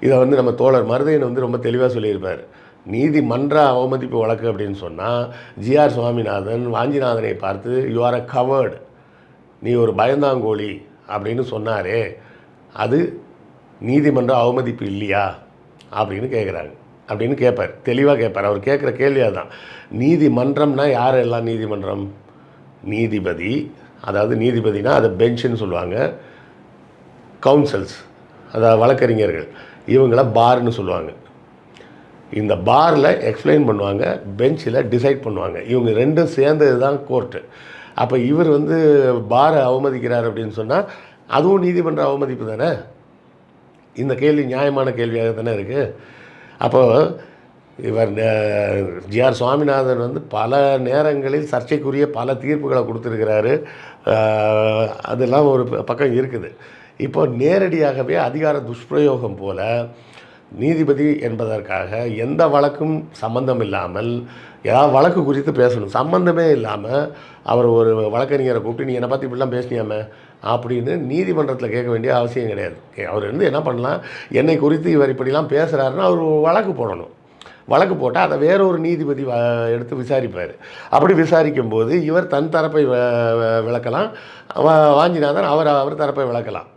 இதை வந்து நம்ம தோழர் மருதையன் வந்து ரொம்ப தெளிவாக சொல்லியிருப்பார். நீதிமன்ற அவமதிப்பு வழக்கு அப்படின்னு சொன்னால் ஜிஆர் சுவாமிநாதன் வாஞ்சிநாதனை பார்த்து யூ ஆர் அ கவர்டு நீ ஒரு பயந்தாங்கோழி அப்படின்னு சொன்னாரே அது நீதிமன்ற அவமதிப்பு இல்லையா? அப்படின்னு கேட்குறாங்க அப்படின்னு கேட்பார் தெளிவாக கேட்பார் அவர் கேட்குற கேள்வி அதுதான் நீதிமன்றம்னா யார் எல்லாம் நீதிமன்றம் நீதிபதி அதாவது நீதிபதினா அதை பெஞ்சுன்னு சொல்லுவாங்க கவுன்சில்ஸ் அதாவது வழக்கறிஞர்கள். இவங்கள பார்னு சொல்லுவாங்க. இந்த பாரில் எக்ஸ்பிளைன் பண்ணுவாங்க பெஞ்சில் டிசைட் பண்ணுவாங்க. இவங்க ரெண்டும் சேர்ந்தது தான் கோர்ட்டு அப்போ இவர் வந்து பாரை அவமதிக்கிறார் அப்படின்னு சொன்னால் அதுவும் நீதிமன்ற அவமதிப்பு தானே? இந்த கேள்வி நியாயமான கேள்வியாக தானே இருக்குது அப்போது இவர் ஜிஆர் சுவாமிநாதன் வந்து பல நேரங்களில் சர்ச்சைக்குரிய பல தீர்ப்புகளை கொடுத்துருக்கிறாரு. அதெல்லாம் ஒரு ப- பக்கம் இருக்குது. இப்போ நேரடியாகவே அதிகார துஷ்பிரயோகம் போல நீதிபதி என்பதற்காக எந்த வழக்கும் சம்பந்தம் இல்லாமல் ஏதாவது வழக்கு குறித்து பேசணும். சம்பந்தமே இல்லாமல் அவர் ஒரு வழக்கறிஞரை கூப்பிட்டு நீ என்னை பற்றி இப்படிலாம் பேசினியாமே? அப்படின்னு நீதிமன்றத்தில் கேட்க வேண்டிய அவசியம் கிடையாது. அவர் வந்து என்ன பண்ணலாம்? என்னை குறித்து இவர் இப்படிலாம் பேசுகிறாருன்னா அவர் வழக்கு போடணும். வழக்கு போட்டால் அதை வேற ஒரு நீதிபதி எடுத்து விசாரிப்பார். அப்படி விசாரிக்கும் போது இவர் தன் தரப்பை வ- விளக்கலாம். வா- வாஞ்சிநாதன் அவர் அவர் தரப்பை விளக்கலாம்.